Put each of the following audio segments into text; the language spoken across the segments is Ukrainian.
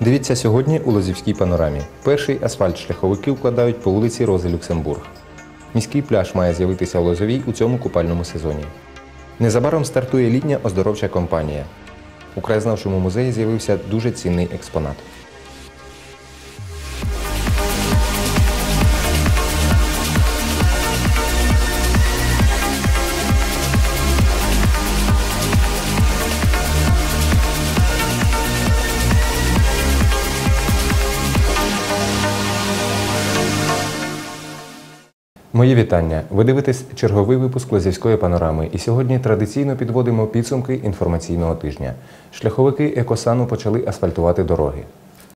Дивіться сьогодні у Лозівській панорамі. Перший асфальт шляховики вкладають по вулиці Рози Люксембург. Міський пляж має з'явитися в Лозовій у цьому купальному сезоні. Незабаром стартує літня оздоровча компанія. У краєзнавчому музеї з'явився дуже цінний експонат. Мої вітання. Ви дивитесь черговий випуск Лозівської панорами. І сьогодні традиційно підводимо підсумки інформаційного тижня. Шляховики екосану почали асфальтувати дороги.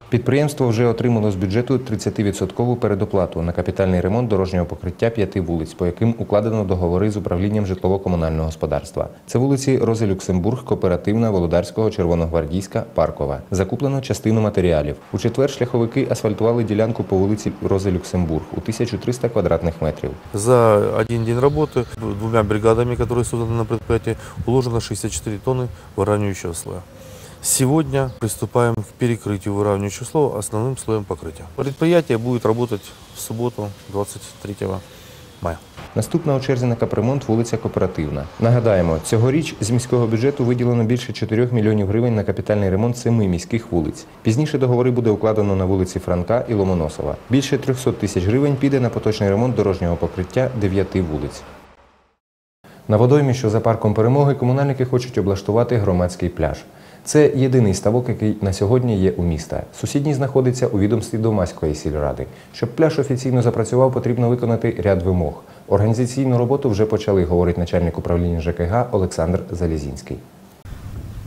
Підприємство вже отримало з бюджету 30% передоплату на капітальний ремонт дорожнього покриття п'яти вулиць, по яким укладено договори з управлінням житлово-комунального господарства. Це вулиці Рози Люксембург, Кооперативна, Володарського, Червоногвардійська, Паркова. Закуплено частину матеріалів. У четвер шляховики асфальтували ділянку по вулиці Рози Люксембург у 1300 квадратних метрів. За один день работы двумя бригадами, которые созданы на предприятии, уложено 64 тонны выравнивающего слоя. Сегодня приступаем к перекрытию выравнивающего слоя основным слоем покрытия. Предприятие будет работать в субботу 23 мая. Наступна у черзі на капремонт вулиця Кооперативна. Нагадаємо, цьогоріч з міського бюджету виділено більше 4 мільйонів гривень на капітальний ремонт семи міських вулиць. Пізніше договори буде укладено на вулиці Франка і Ломоносова. Більше 300 тисяч гривень піде на поточний ремонт дорожнього покриття дев'яти вулиць. На водоймі, що за парком перемоги, комунальники хочуть облаштувати громадський пляж. Це єдиний ставок, який на сьогодні є у міста. Сусідній знаходиться у відомстві Домаської сільради. Щоб пляж офіційно запрацював, потрібно виконати ряд вимог. Організаційну роботу вже почали, говорить начальник управління ЖКГ Олександр Залізінський.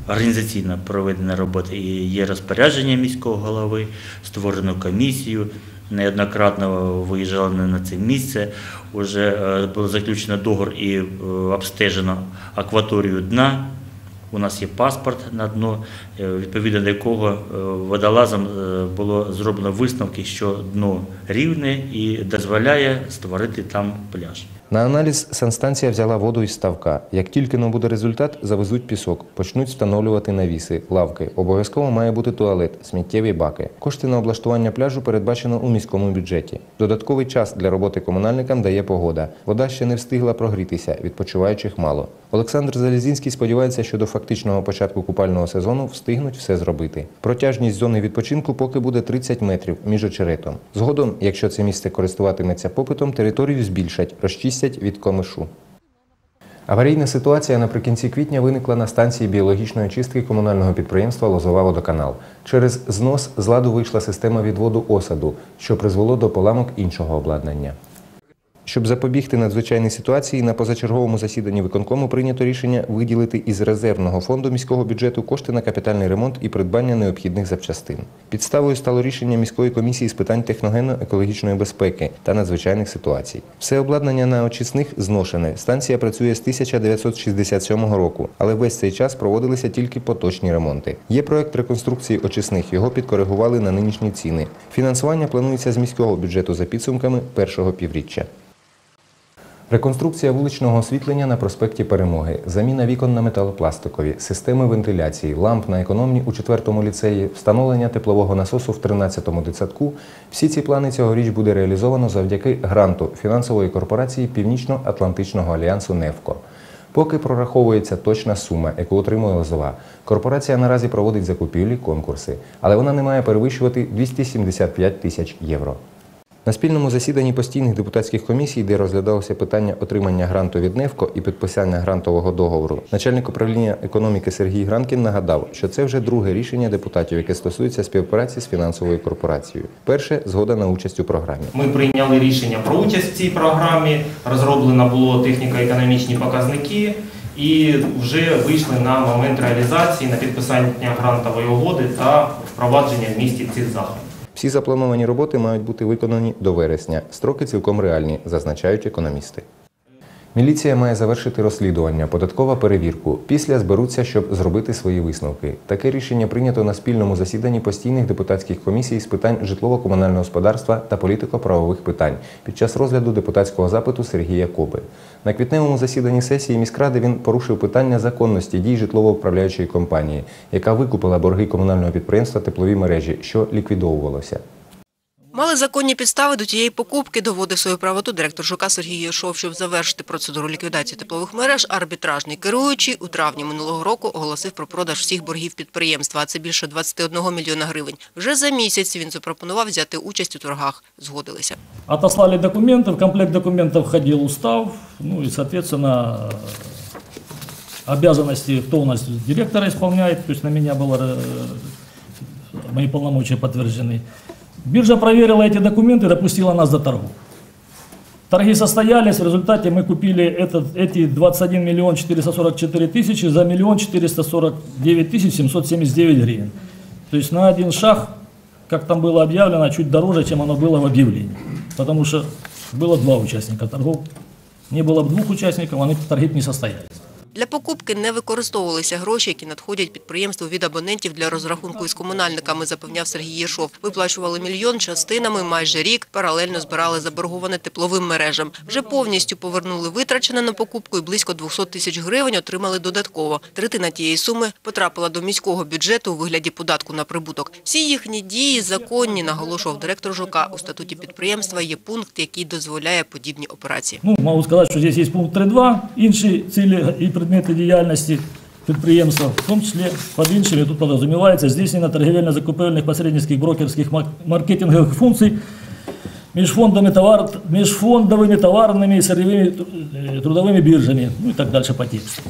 Організаційно проведена робота і є розпорядження міського голови, створено комісію. Неоднократно виїжджали на це місце. Уже е, було заключено договор і е, обстежено акваторію дна. У нас є паспорт на дно, е, відповідно до якого водолазам водолазом е, було зроблено висновки, що дно рівне і дозволяє створити там пляж. На аналіз санстанція взяла воду із ставка. Як тільки но буде результат, завезуть пісок, почнуть встановлювати навіси, лавки. Обов'язково має бути туалет, сміттєві баки. Кошти на облаштування пляжу передбачено у міському бюджеті. Додатковий час для роботи комунальникам дає погода. Вода ще не встигла прогрітися, відпочиваючих мало. Олександр Залізінський сподівається, що до фактичного початку купального сезону встигнуть все зробити. Протяжність зони відпочинку поки буде 30 метрів між очеретом. Згодом, якщо це місце користуватиметься попитом, територію збільшать, розчистять від комишу. Аварійна ситуація наприкінці квітня виникла на станції біологічної чистки комунального підприємства Лозова водоканал. Через знос з ладу вийшла система відводу осаду, що призвело до поламок іншого обладнання. Щоб запобігти надзвичайній ситуації, на позачерговому засіданні виконкому прийнято рішення виділити із резервного фонду міського бюджету кошти на капітальний ремонт і придбання необхідних запчастин. Підставою стало рішення міської комісії з питань техногенно-екологічної безпеки та надзвичайних ситуацій. Все обладнання на очисних зношене. Станція працює з 1967 року, але весь цей час проводилися тільки поточні ремонти. Є проект реконструкції очисних. Його підкоригували на нинішні ціни. Фінансування планується з міського бюджету за підсумками першого півріччя. Реконструкція вуличного освітлення на проспекті Перемоги, заміна вікон на металопластикові, системи вентиляції, ламп на економні у 4-му ліцеї, встановлення теплового насосу в 13-му дитсадку – всі ці плани цьогоріч буде реалізовано завдяки гранту фінансової корпорації Північно-Атлантичного альянсу «Невко». Поки прораховується точна сума, яку отримує Лозова. Корпорація наразі проводить закупівлі, конкурси, але вона не має перевищувати 275 тисяч євро. На спільному засіданні постійних депутатських комісій, де розглядалося питання отримання гранту від НЕВКО і підписання грантового договору, начальник управління економіки Сергій Гранкін нагадав, що це вже друге рішення депутатів, яке стосується співпраці з фінансовою корпорацією. Перше згода на участь у програмі. Ми прийняли рішення про участь в цій програмі. Розроблено було техніко-економічні показники, і вже вийшли на момент реалізації на підписання грантової угоди та впровадження в місті цих заходів. Всі заплановані роботи мають бути виконані до вересня. Строки цілком реальні, зазначають економісти. Міліція має завершити розслідування, податкова перевірку. Після зберуться, щоб зробити свої висновки. Таке рішення прийнято на спільному засіданні постійних депутатських комісій з питань житлово-комунального господарства та політико-правових питань під час розгляду депутатського запиту Сергія Коби. На квітневому засіданні сесії міськради він порушив питання законності дій житлово-управляючої компанії, яка викупила борги комунального підприємства теплові мережі, що ліквідовувалося. Мали законні підстави до тієї покупки, доводив свою правоту директор ЖК Сергій Єшов, щоб завершити процедуру ліквідації теплових мереж. Арбітражний керуючий у травні минулого року оголосив про продаж всіх боргів підприємства, а це більше 21 мільйона гривень. Вже за місяць він запропонував взяти участь у торгах. Згодилися. Отослали документы, в комплект документов входил устав, ну и, соответственно, обязанности, кто у нас директора исполняет, то есть на меня было, э, мои полномочия подтверждены. Биржа проверила эти документы и допустила нас до торгов. Торги состоялись, в результате мы купили этот, эти 21 миллион 444 тысячи за миллион 449 тысяч 779 гривен. То есть на один шаг, как там было объявлено, чуть дороже, чем оно было в объявлении. Потому что было два участника торгов. Не было бы двух участников, они торги не состоялись. Для покупки не використовувалися гроші, які надходять підприємству від абонентів для розрахунку із комунальниками, запевняв Сергій Єшов. Виплачували мільйон частинами майже рік, паралельно збирали заборговане тепловим мережам. Вже повністю повернули витрачене на покупку і близько 200 тисяч гривень отримали додатково. Третина тієї суми потрапила до міського бюджету у вигляді податку на прибуток. Всі їхні дії законні, наголошував директор ЖК. У статуті підприємства є пункт, який дозволяє подібні операції. Ну, могу сказати, що здесь є пункт 3.2, інші цілі і предмети діяльності підприємства, в тому числі під іншими тут подразумівається здійснення торгівельно-закупівельних посередницьких брокерських мар- маркетингових функцій між фондами товар, між фондовими товарними і сырьевыми э, трудовими биржами, ну и так дальше по тексту.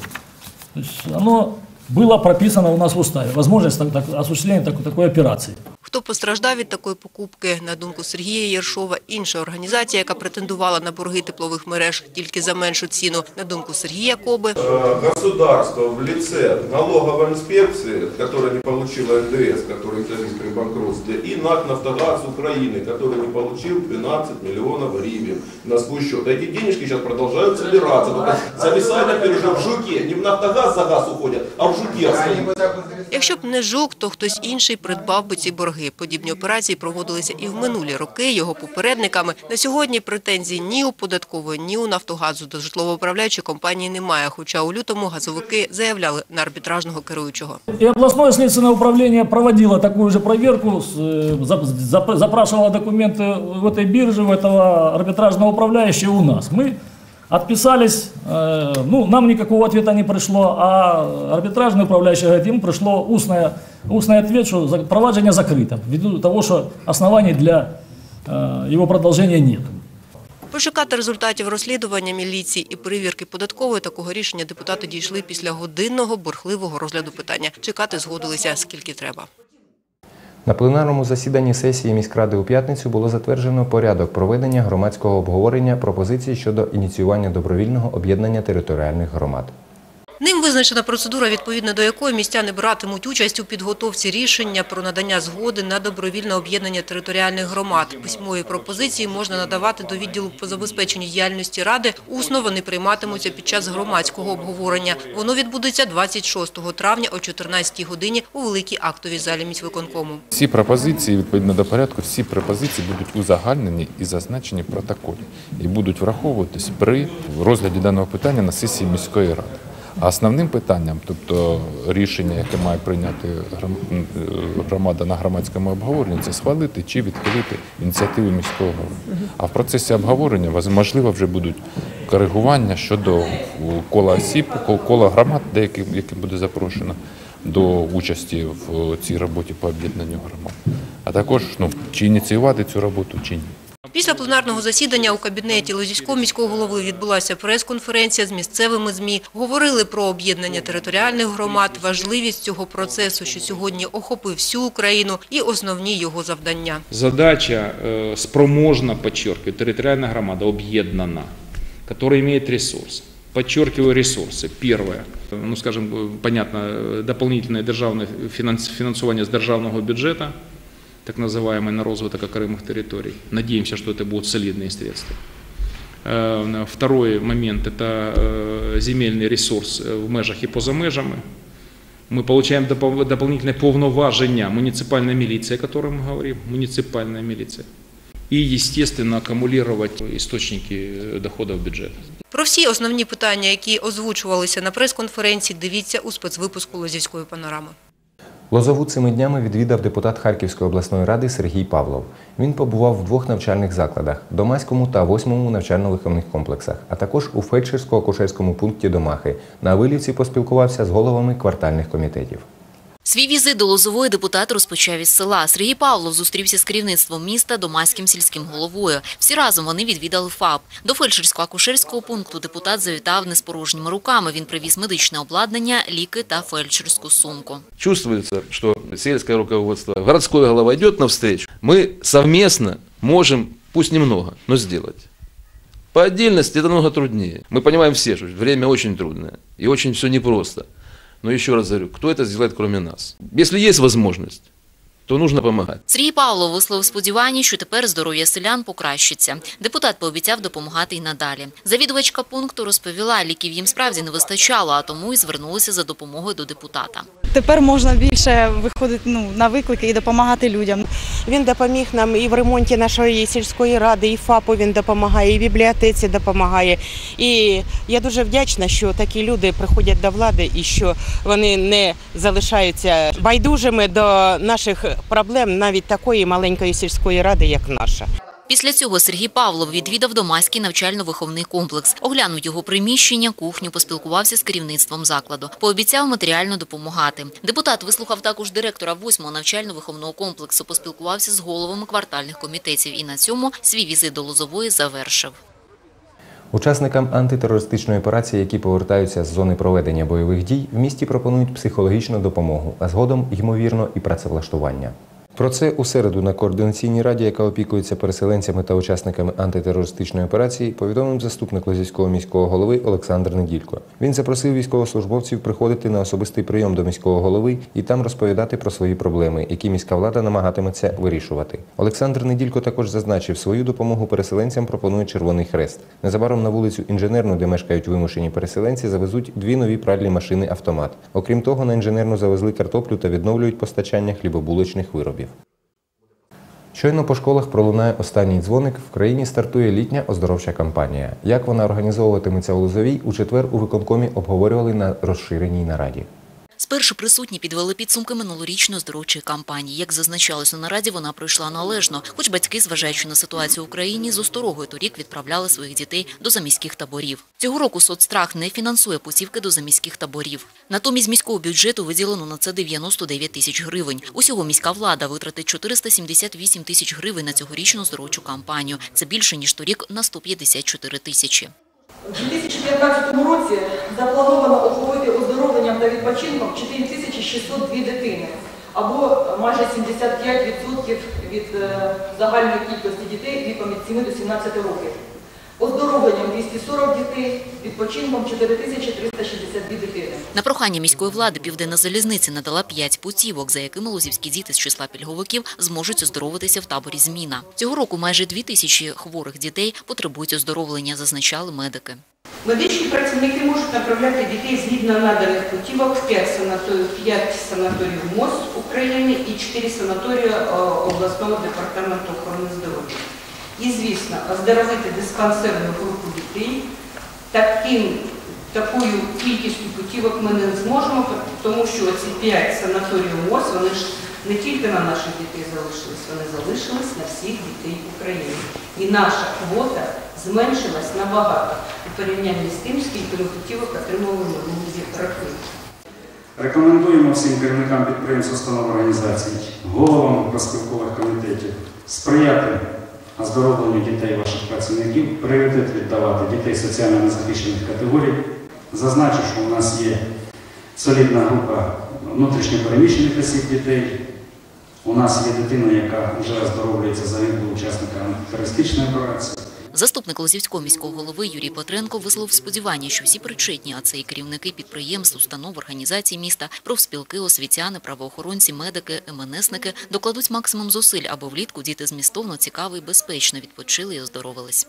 То есть оно было прописано у нас в уставе, возможность так- так- осуществления так- такой операции. Хто постраждав від такої покупки, на думку Сергія Єршова, інша організація, яка претендувала на борги теплових мереж тільки за меншу ціну, на думку Сергія Коби, Э, государство в лице налоговой инспекции, которая не получила НДС, который грозит при банкротстве, и НАК «Нафтогаз Украины», который не получил 12 миллионов гривен на свой счет. Эти денежки сейчас продолжают собираться. Только зависают теперь уже в Жуке. Не в «Нафтогаз» за газ уходят, а в Жуке остаются. якщо б не жук, то хтось інший придбав би ці борги. Подібні операції проводилися і в минулі роки його попередниками. На сьогодні претензій ні у податкової, ні у Нафтогазу до житлово-управляючої компанії немає. Хоча у лютому газовики заявляли на арбітражного керуючого. И областное следственное управление проводило такую же проверку, с, э, зап- зап- запрашивало документы в этой бирже, у этого арбитражного управляющего у нас. Мы отписались, э, ну, нам никакого ответа не пришло, а арбитражный управляющий говорит, ему пришло устное, устный ответ, что за- проваджение закрыто, ввиду того, что оснований для э, его продолжения нет. Почекати результатів розслідування міліції і перевірки податкової такого рішення депутати дійшли після годинного бурхливого розгляду питання. Чекати згодилися скільки треба. На пленарному засіданні сесії міськради у п'ятницю було затверджено порядок проведення громадського обговорення пропозицій щодо ініціювання добровільного об'єднання територіальних громад. Ним визначена процедура, відповідно до якої містяни братимуть участь у підготовці рішення про надання згоди на добровільне об'єднання територіальних громад. Письмові пропозиції можна надавати до відділу по забезпеченню діяльності ради. Усно вони прийматимуться під час громадського обговорення. Воно відбудеться 26 травня о 14 годині у великій актовій залі міськвиконкому. Всі пропозиції відповідно до порядку, всі пропозиції будуть узагальнені і зазначені в протоколі і будуть враховуватись при розгляді даного питання на сесії міської ради. А основним питанням, тобто рішення, яке має прийняти е, громада на громадському обговоренні, це схвалити чи відхилити ініціативу міського голови. А в процесі обговорення можливо вже будуть коригування щодо е, кола осіб, кола громад, деяких яким буде запрошено до участі в цій роботі по об'єднанню громад. А також ну, чи ініціювати цю роботу, чи ні. Після пленарного засідання у кабінеті Лозівського міського голови відбулася прес-конференція з місцевими ЗМІ. Говорили про об'єднання територіальних громад, важливість цього процесу, що сьогодні охопив всю Україну, і основні його завдання. Задача э, спроможна, подчеркиваю, территориальная громада объединена, которая имеет ресурсы. Подчеркиваю ресурсы. Первое, ну скажем, э, понятно, э, дополнительное державное финанс- финансирование с державного бюджета, так называемое на розвиток окремых территорий. Надеемся, что это будут солидные средства. Э, Второй момент – это э, земельный ресурс э, в межах и поза межами. Мы получаем допол- дополнительные повноважения. Муниципальная милиция, о которой мы говорим, муниципальная милиция. И, естественно, аккумулировать источники э, доходов бюджета. Про всі основні питання, які озвучувалися на прес-конференції, дивіться у спецвипуску Лозівської панорами. Лозову цими днями відвідав депутат Харківської обласної ради Сергій Павлов. Він побував в двох навчальних закладах – Домаському та Восьмому навчально-виховних комплексах, а також у фельдшерсько-акушерському пункті Домахи. На Вилівці поспілкувався з головами квартальних комітетів. Свій візит до Лозової депутат розпочав із села. Сергій Павлов зустрівся з керівництвом міста Домаським сільським головою. Всі разом вони відвідали ФАП. До фельдшерсько-акушерського пункту депутат завітав не з порожніми руками. Він привіз медичне обладнання, ліки та фельдшерську сумку. Чувствуется, что сельское руководство, городской голова идет навстречу. Мы совместно можем, пусть немного, но сделать. По отдельности это намного труднее. Мы понимаем все, что время очень трудное и очень все непросто. Но еще раз говорю, кто это сделает, кроме нас? Если есть возможность, то нужно помогать. Сергій Павлов висловив сподівання, що тепер здоров'я селян покращиться. Депутат пообіцяв допомагати й надалі. Завідувачка пункту розповіла, ліків їм справді не вистачало, а тому й звернулися за допомогою до депутата. Тепер можна більше виходити ну, на виклики і допомагати людям. Він допоміг нам і в ремонті нашої сільської ради, і ФАПу він допомагає, і бібліотеці допомагає. І я дуже вдячна, що такі люди приходять до влади і що вони не залишаються байдужими до наших проблем навіть такої маленької сільської ради, як наша. Після цього Сергій Павлов відвідав Домаський навчально-виховний комплекс, оглянув його приміщення, кухню, поспілкувався з керівництвом закладу. Пообіцяв матеріально допомагати. Депутат вислухав також директора 8-го навчально-виховного комплексу, поспілкувався з головами квартальних комітетів і на цьому свій візит до Лозової завершив. Учасникам антитерористичної операції, які повертаються з зони проведення бойових дій, в місті пропонують психологічну допомогу, а згодом, ймовірно, і працевлаштування. Про це у середу на координаційній раді, яка опікується переселенцями та учасниками антитерористичної операції, повідомив заступник Лозівського міського голови Олександр Неділько. Він запросив військовослужбовців приходити на особистий прийом до міського голови і там розповідати про свої проблеми, які міська влада намагатиметься вирішувати. Олександр Неділько також зазначив, свою допомогу переселенцям пропонує Червоний Хрест. Незабаром на вулицю Інженерну, де мешкають вимушені переселенці, завезуть дві нові пральні машини автомат. Окрім того, на інженерну завезли картоплю та відновлюють постачання хлібобулочних виробів. Щойно по школах пролунає останній дзвоник. В країні стартує літня оздоровча кампанія. Як вона організовуватиметься у Лозовій, у четвер у виконкомі обговорювали на розширеній нараді. Спершу присутні підвели підсумки минулорічної оздоровчої кампанії. Як зазначалось у нараді, вона пройшла належно. Хоч батьки, зважаючи на ситуацію в Україні, з осторогою торік відправляли своїх дітей до заміських таборів. Цього року соцстрах не фінансує путівки до заміських таборів. Натомість міського бюджету виділено на це 99 тисяч гривень. Усього міська влада витратить 478 тисяч гривень на цьогорічну оздоровчу кампанію. Це більше ніж торік на 154 тисячі. У 2015 році заплановано охопити оздоровленням та відпочинком 4602 дитини, або майже 75% від е, загальної кількості дітей віком від 7 до 17 років. Оздоровленням 240 дітей, відпочинком 4362 дитини. На прохання міської влади Південна залізниця надала 5 путівок, за якими лозівські діти з числа пільговиків зможуть оздоровитися в таборі «Зміна». Цього року майже 2 тисячі хворих дітей потребують оздоровлення, зазначали медики. Медичні працівники можуть направляти дітей згідно наданих путівок в 5 санаторіїв, 5 санаторіїв МОЗ України і 4 санаторії е, обласного департаменту охорони здоров'я. І, звісно, оздоровити диспансерну групу дітей таким, такою кількістю путівок ми не зможемо, тому що ці 5 санаторіїв МОЗ, вони ж не тільки на наших дітей залишились, вони залишились на всіх дітей України. І наша квота зменшилась набагато у порівнянні з тим, скільки ми путівок отримували минулі роки. Рекомендуємо всім керівникам підприємств, установ організацій, головам проспілкових комітетів сприяти оздоровленню дітей ваших працівників, пріоритет віддавати дітей соціально незахищених категорій. Зазначу, що у нас є солідна група внутрішньопереміщених осіб дітей. У нас є дитина, яка вже оздоровлюється за загиблого учасника антитерористичної операції. Заступник Лозівського міського голови Юрій Петренко висловив сподівання, що всі причетні, а це і керівники підприємств, установ, організацій міста, профспілки, освітяни, правоохоронці, медики, МНСники докладуть максимум зусиль, аби влітку діти змістовно, цікаво і безпечно відпочили і оздоровились.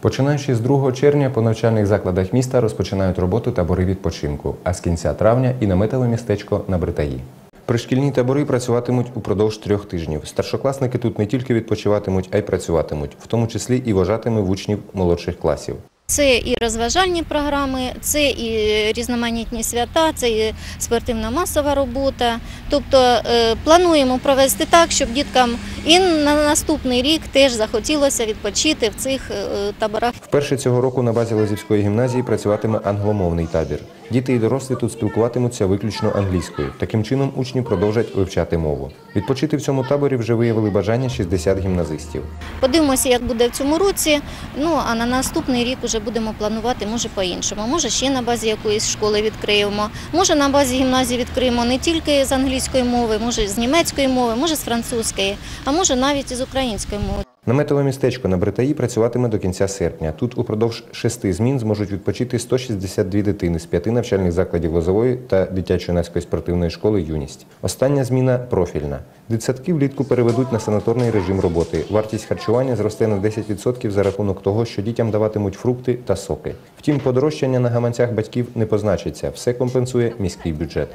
Починаючи з 2 червня по навчальних закладах міста розпочинають роботу табори відпочинку, а з кінця травня і наметове містечко на Бритаї. Пришкільні табори працюватимуть упродовж трьох тижнів. Старшокласники тут не тільки відпочиватимуть, а й працюватимуть, в тому числі і вважатиме в учнів молодших класів. Це і розважальні програми, це і різноманітні свята, це і спортивна масова робота. Тобто е, плануємо провести так, щоб діткам і на наступний рік теж захотілося відпочити в цих е, таборах. Вперше цього року на базі Лозівської гімназії працюватиме англомовний табір. Діти і дорослі тут спілкуватимуться виключно англійською. Таким чином учні продовжать вивчати мову. Відпочити в цьому таборі вже виявили бажання 60 гімназистів. Подивимося, як буде в цьому році. Ну а на наступний рік вже будемо планувати, може по-іншому. Може ще на базі якоїсь школи відкриємо. Може на базі гімназії відкриємо не тільки з англійської мови, може з німецької мови, може з французької, а може навіть і з української мови. Наметове містечко на Бритаї працюватиме до кінця серпня. Тут упродовж шести змін зможуть відпочити 162 дитини з п'яти навчальних закладів Лозової та дитячо-юнацької спортивної школи Юність. Остання зміна профільна. Дитсадки влітку переведуть на санаторний режим роботи. Вартість харчування зросте на 10% за рахунок того, що дітям даватимуть фрукти та соки. Втім, подорожчання на гаманцях батьків не позначиться. Все компенсує міський бюджет.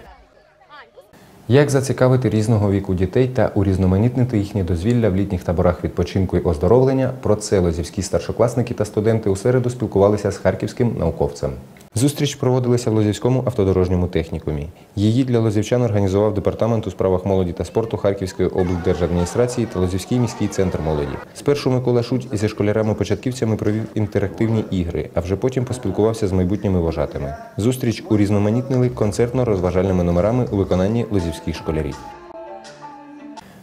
Як зацікавити різного віку дітей та урізноманітнити їхнє дозвілля в літніх таборах відпочинку і оздоровлення? Про це лозівські старшокласники та студенти у середу спілкувалися з харківським науковцем. Зустріч проводилася в Лозівському автодорожньому технікумі. Її для лозівчан організував департамент у справах молоді та спорту Харківської облдержадміністрації та Лозівський міський центр молоді. Спершу Микола Шуть зі школярами-початківцями провів інтерактивні ігри, а вже потім поспілкувався з майбутніми вожатими. Зустріч урізноманітнили концертно-розважальними номерами у виконанні лозівських школярів.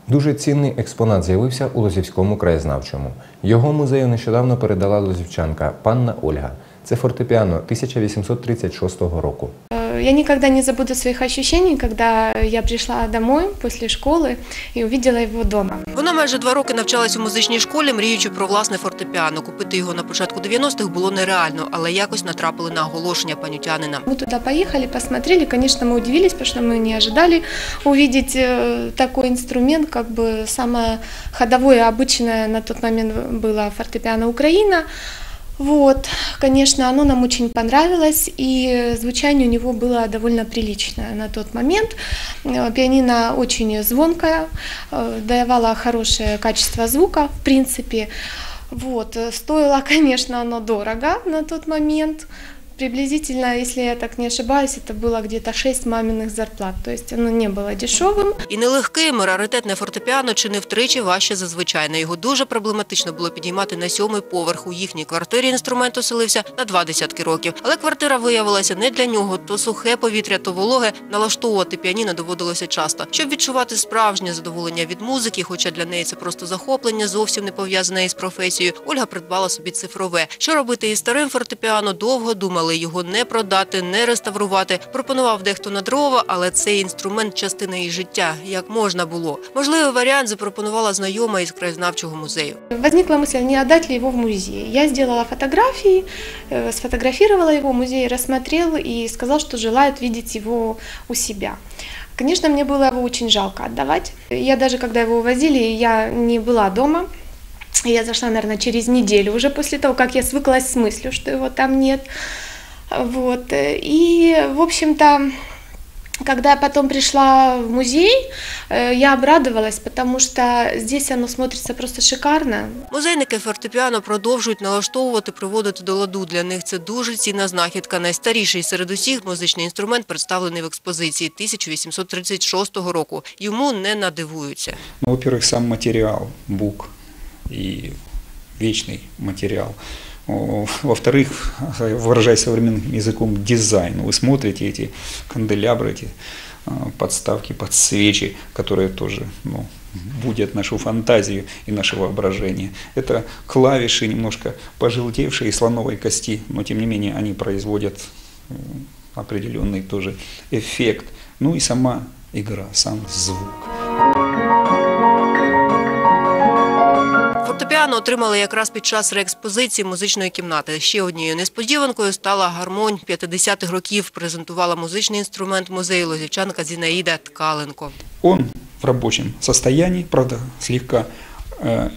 Дуже цінний експонат з'явився у Лозівському краєзнавчому. Його музею нещодавно передала лозівчанка панна Ольга. Це фортепіано 1836 року. Я никогда не забуду своих ощущений, когда я пришла домой после школы и увидела его дома. Вона майже два роки навчалась у музичній школі, мріючи про власне фортепіано. Купити його на початку 90-х було нереально, але якось натрапили на оголошення панютянина. Мы туда поехали, посмотрели, конечно, мы удивились, потому что мы не ожидали увидеть э, такой инструмент, как бы самое ходовое, обычное на тот момент было фортепиано Украина. Вот, конечно, оно нам очень понравилось, и звучание у него было довольно приличное на тот момент. Э, Пианино очень звонкое, э, давало хорошее качество звука, в принципе. Вот, э, стоило, конечно, оно дорого на тот момент. Приблизительно, если я так не ошибаюсь, это было где-то 6 маминых зарплат. То есть оно не было дешевым. І нелегким раритетне фортепіано чи не втричі важче за звичайне. Його дуже проблематично було підіймати на сьомий поверх. У їхній квартирі інструмент оселився на два десятки років. Але квартира виявилася не для нього. То сухе повітря, то вологе. Налаштовувати піаніно доводилося часто. Щоб відчувати справжнє задоволення від музики, хоча для неї це просто захоплення, зовсім не пов'язане із професією. Ольга придбала собі цифрове. Що робити із старим фортепіано, довго думали його не продати, не реставрувати. Пропонував дехто на дрова, але цей інструмент частина її життя. Як можна було? Можливий варіант запропонувала знайома із краєзнавчого музею. Возникла мысль, не отдать ли его в музей. Я сделала фотографии, э, сфотографировала его, музей рассмотрел и сказал, что желает видеть его у себя. Конечно, мне было его очень жалко отдавать. Я даже, когда его увозили, я не была дома. Я зашла, наверное, через неделю, уже после того, как я свыклась с мыслью, что его там нет. Вот. И, в общем-то, когда я потом пришла в музей, э, я обрадовалась, потому что здесь оно смотрится просто шикарно. Музейники фортепіано продовжують налаштовувати, приводити до ладу. Для них це дуже цінна знахідка. Найстаріший серед усіх музичний інструмент представлений в експозиції 1836 року. Йому не надивуються. Ну, во-первых, сам материал, бук и вечный материал. Во-вторых, выражаясь современным языком, дизайн. Вы смотрите эти канделябры, эти а, подставки под свечи, которые тоже ну, будят нашу фантазию и наше воображение. Это клавиши немножко пожелтевшие слоновой кости, но тем не менее они производят м, определенный тоже эффект. Ну и сама игра, сам звук. Фортепіано отримали якраз під час реекспозиції музичної кімнати. Ще однією несподіванкою стала гармонь 50-х років. Презентувала музичний інструмент музею лозівчанка Зінаїда Ткаленко. Он в робочому стані, правда, слегка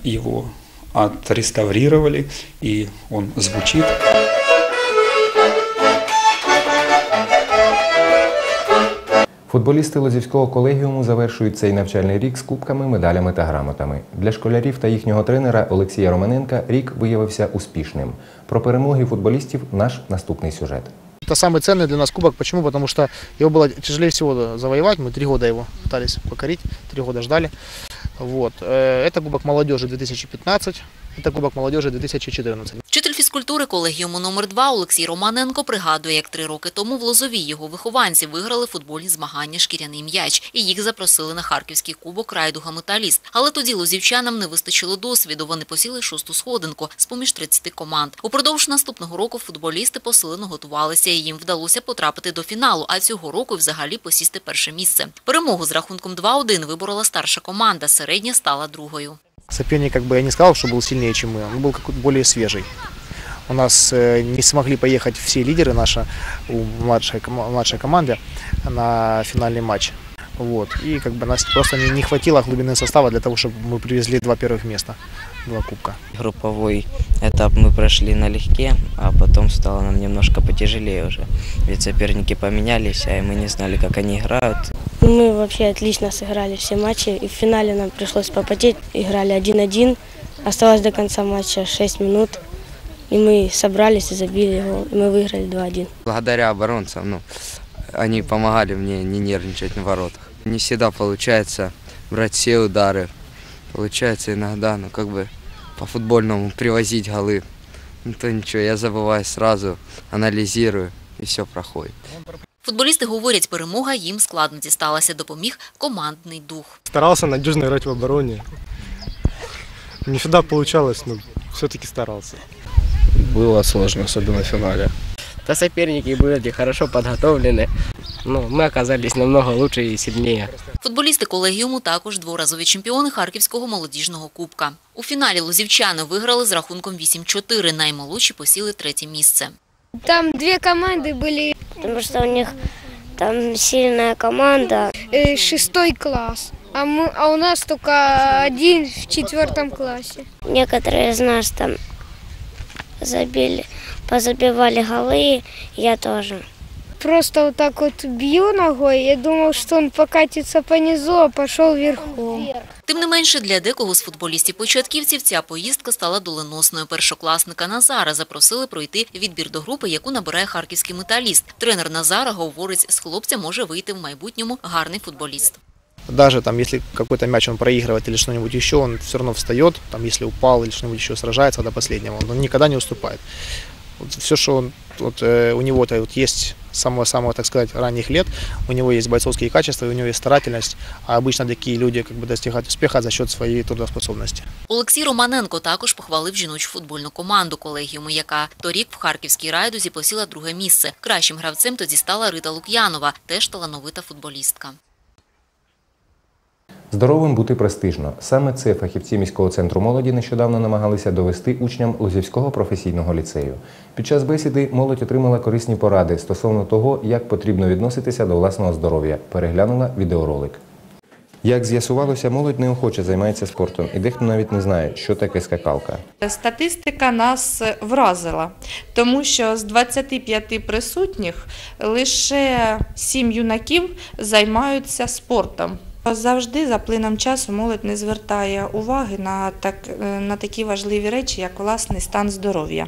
його его отреставрировали, и он звучит. Футболісти Лозівського колегіуму завершують цей навчальний рік з кубками, медалями та грамотами. Для школярів та їхнього тренера Олексія Романенка рік виявився успішним. Про перемоги футболістів наш наступний сюжет. Это самый ценный для нас кубок. Почему? Потому что его было тяжелее всего завоевать. Мы три года его пытались покорить, три года ждали. Вот. Э, Это кубок молодежи 2015, это кубок молодежи 2014. Вчитель фізкультури колегіуму номер 2 Олексій Романенко пригадує, як три роки тому в Лозовій його вихованці виграли футбольні змагання «Шкіряний м'яч» і їх запросили на Харківський кубок райдуга «Металіст». Але тоді лозівчанам не вистачило досвіду, вони посіли шосту сходинку з-поміж 30 команд. Упродовж наступного року футболісти посилено готувалися і їм вдалося потрапити до фіналу, а цього року взагалі посісти перше місце. Перемогу з рахунком 2-1 виборола старша команда, середня стала другою. Соперник, как бы я не сказал, что был сильнее, чем мы, он был как более свежий. У нас э, не смогли поехать все лидеры наши у младшей, младшей команды на финальный матч. Вот. И как бы нас просто не хватило глубины состава для того, чтобы мы привезли два первых места, два кубка. Групповой этап мы прошли налегке, а потом стало нам немножко потяжелее уже. Ведь соперники поменялись, а и мы не знали, как они играют. Мы вообще отлично сыграли все матчи, и в финале нам пришлось попотеть. Играли 1-1, осталось до конца матча 6 минут, и мы собрались и забили гол, и мы выиграли 2-1. Благодаря оборонцам, ну, они помогали мне не нервничать на воротах. Не всегда получается брать все удары. Получается иногда, ну, как бы по-футбольному привозить голы. Ну, то ничего, я забываю сразу, анализирую, и все проходит. Футболісти говорять, перемога їм складно дісталася, допоміг командний дух. Старался надежно играть в обороне. Не всегда получалось, но все-таки старался. Было сложно, особенно в финале. Да соперники были хорошо подготовлены. Ну, мы оказались намного лучше и сильнее. Футболісти колегіуму також дворазові чемпіони Харківського молодіжного кубка. У фіналі лозівчани виграли з рахунком 8-4, наймолодші посіли третє місце. Там две команды были. Потому что у них там сильная команда. шестой класс. А, мы, а у нас только один в четвертом классе. Некоторые из нас там забили, позабивали голы, я тоже. Просто вот так вот бью ногой, я думал, что он покатится по низу, а пошел верхом. Тим не менше, для декого з футболістів-початківців ця поїздка стала доленосною. Першокласника Назара запросили пройти відбір до групи, яку набирає харківський металіст. Тренер Назара говорить, з хлопця може вийти в майбутньому гарний футболіст. Даже там, если какой-то мяч он проигрывает или что-нибудь еще, он все равно встает, там, если упал или что-нибудь еще сражается до последнего, он никогда не уступает. Вот все, что он, вот, э, у него-то вот есть с самого-самого, так сказать, ранних лет, у него есть бойцовские качества, у него есть старательность, а обычно такие люди как бы достигают успеха за счет своей трудоспособности. Олексій Романенко також похвалив жіночу футбольну команду колегіуму, яка торік в Харківській райдузі посіла друге місце. Кращим гравцем тоді стала Рита Лук'янова, теж талановита футболістка. Здоровим бути престижно. Саме це фахівці міського центру молоді нещодавно намагалися довести учням Лозівського професійного ліцею. Під час бесіди молодь отримала корисні поради стосовно того, як потрібно відноситися до власного здоров'я. Переглянула відеоролик. Як з'ясувалося, молодь неохоче займається спортом, і дехто навіть не знає, що таке скакалка. Статистика нас вразила, тому що з 25 присутніх лише 7 юнаків займаються спортом. Завжди за плином часу молодь не звертає уваги на, так, на такі важливі речі, як власний стан здоров'я,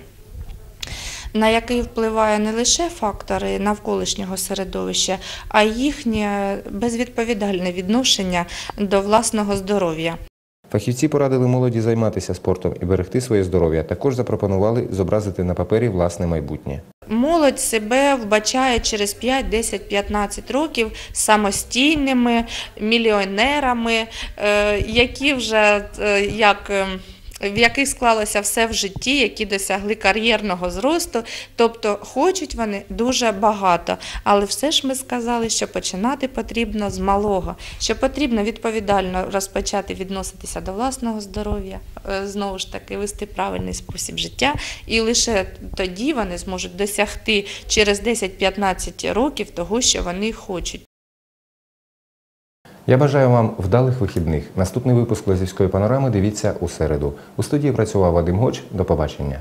на який впливає не лише фактори навколишнього середовища, а й їхнє безвідповідальне відношення до власного здоров'я. Фахівці порадили молоді займатися спортом і берегти своє здоров'я. Також запропонували зобразити на папері власне майбутнє. Молодь себе вбачає через 5, 10, 15 років самостійними мільйонерами, е, які вже е, як. В яких склалося все в житті, які досягли кар'єрного зросту, тобто хочуть вони дуже багато. Але все ж ми сказали, що починати потрібно з малого, що потрібно відповідально розпочати відноситися до власного здоров'я, е, знову ж таки вести правильний спосіб життя, і лише тоді вони зможуть досягти через 10-15 років того, що вони хочуть. Я бажаю вам вдалих вихідних. Наступний випуск Лозівської панорами дивіться у середу. У студії працював Вадим Гоч. До побачення.